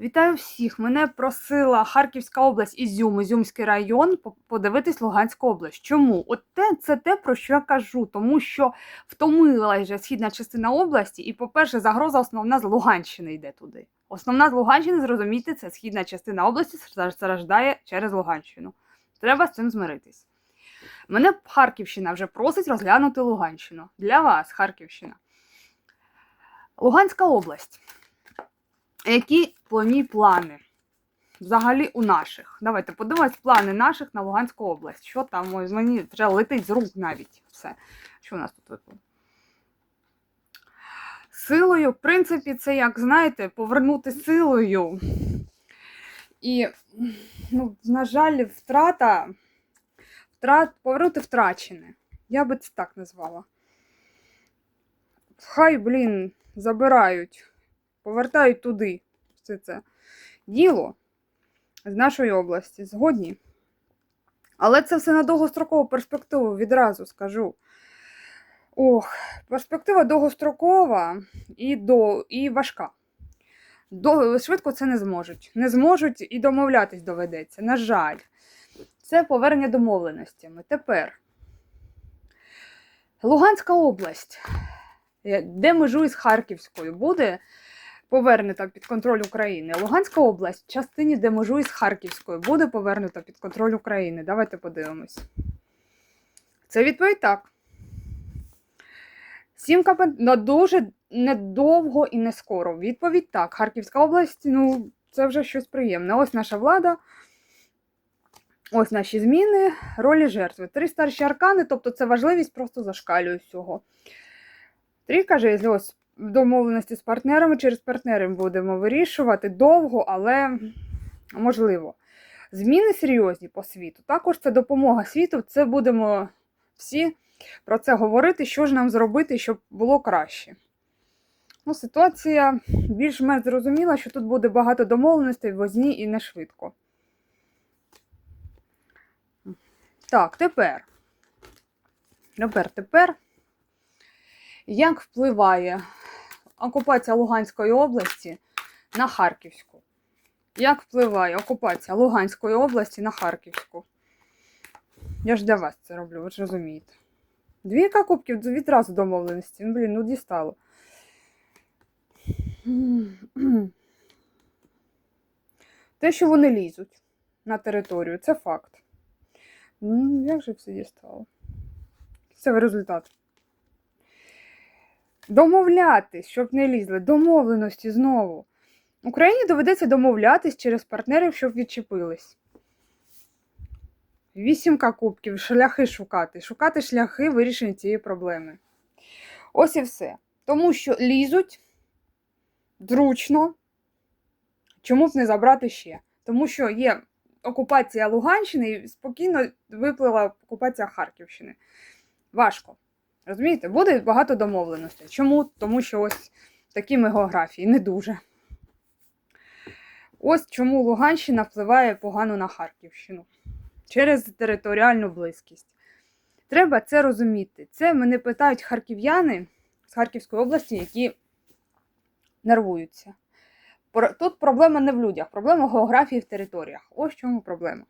Вітаю всіх! Мене просила Харківська область Ізюм, Ізюмський район по- подивитись Луганську область. Чому? От те, це те, про що я кажу, тому що втомила вже східна частина області, і, по-перше, загроза основна з Луганщини йде туди. Основна з Луганщини, зрозумійте, це східна частина області страждає через Луганщину. Треба з цим змиритись. Мене Харківщина вже просить розглянути Луганщину. Для вас, Харківщина. Луганська область. Які плані плани? Взагалі у наших. Давайте подивимось плани наших на Луганську область. Що там? Ой, мені вже летить з рук навіть все. Що у нас тут випало? Силою, в принципі, це, як знаєте, повернути силою. І, ну, на жаль, втрата, втрат, повернути втрачене. Я би це так назвала. Хай, блін, забирають повертають туди все це діло з нашої області. Згодні. Але це все на довгострокову перспективу, відразу скажу. Ох, перспектива довгострокова і, до, і важка. До, швидко це не зможуть. Не зможуть і домовлятись доведеться. На жаль, це повернення домовленостями. Тепер Луганська область, е, де межує з Харківською, буде повернута під контроль України. Луганська область в частині, де межує з Харківською, буде повернута під контроль України. Давайте подивимось. Це відповідь так. Сім КП на дуже недовго і не скоро. Відповідь так. Харківська область, ну, це вже щось приємне. Ось наша влада. Ось наші зміни, ролі жертви. Три старші аркани, тобто це важливість просто зашкалює всього. Трійка жезлів, ось домовленості з партнерами через партнерів будемо вирішувати довго, але можливо. Зміни серйозні по світу. Також це допомога світу. Це будемо всі про це говорити, що ж нам зробити, щоб було краще. Ну, ситуація більш-менш зрозуміла, що тут буде багато домовленостей, возні і не швидко. Так, тепер. Тепер, тепер. Як впливає окупація Луганської області на Харківську? Як впливає окупація Луганської області на Харківську? Я ж для вас це роблю, ви ж розумієте. Двійка кубків відразу домовленості. Ну, блін, ну дістало. Те, що вони лізуть на територію, це факт. Ну, як же все дістало? Це результат. Домовлятись, щоб не лізли. Домовленості знову. Україні доведеться домовлятись через партнерів, щоб відчепились. Вісімка кубків, шляхи шукати. Шукати шляхи вирішення цієї проблеми. Ось і все. Тому що лізуть зручно. Чому б не забрати ще? Тому що є окупація Луганщини і спокійно виплила окупація Харківщини. Важко. Розумієте, буде багато домовленостей. Чому? Тому що ось такі географії, не дуже. Ось чому Луганщина впливає погано на Харківщину через територіальну близькість. Треба це розуміти. Це мене питають харків'яни з Харківської області, які нервуються. Тут проблема не в людях, проблема в географії в територіях. Ось чому проблема.